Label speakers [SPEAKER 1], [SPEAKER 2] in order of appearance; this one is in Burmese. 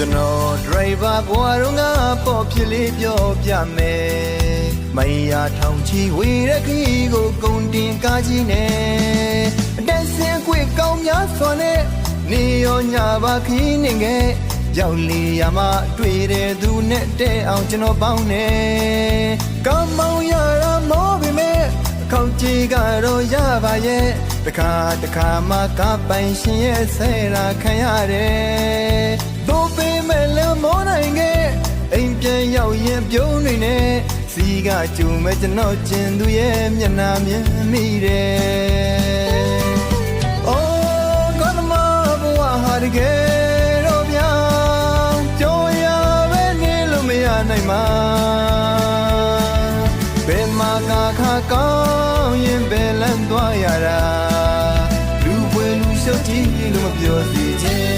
[SPEAKER 1] ကျွန်တော် driver ဘွားတော့ငါပေါ်ဖြစ်လေးပြောပြမယ်မရထောင်ချီဝေးတဲ့ခီးကိုကုန်တင်ကားကြီးနဲ့အတက်စင်ကွေကောင်းများစွာနဲ့နေရောညပါခီးနေငယ်ရောက်လီရမတွေ့တဲ့သူနဲ့တဲ့အောင်ကျွန်တော်ပေါင်းနေကောင်းမောင်ရတာမောပြီမဲ့အခေါင်ကြီးကတော့ရပါရဲ့တခါတခါမှကပိုင်ရှင်ရဲ့ဆဲလာခံရတယ် ပြုံးတွေနဲ့စီကကြုံမဲ့ကျွန်တော်ကျင်သူရဲ့မျက်နှာမြင်မိတယ်။အိုးကောင်းမဘဝဟာတကယ်တော့ဗျာကြောင်ရပဲနေလို့မရနိုင်မှာဘယ်မှာငါခါကောင်းရင်ဘယ်လမ်းသွားရတာလူပွေလူရှုပ်ကြည့်လို့မပြောစီခြင်း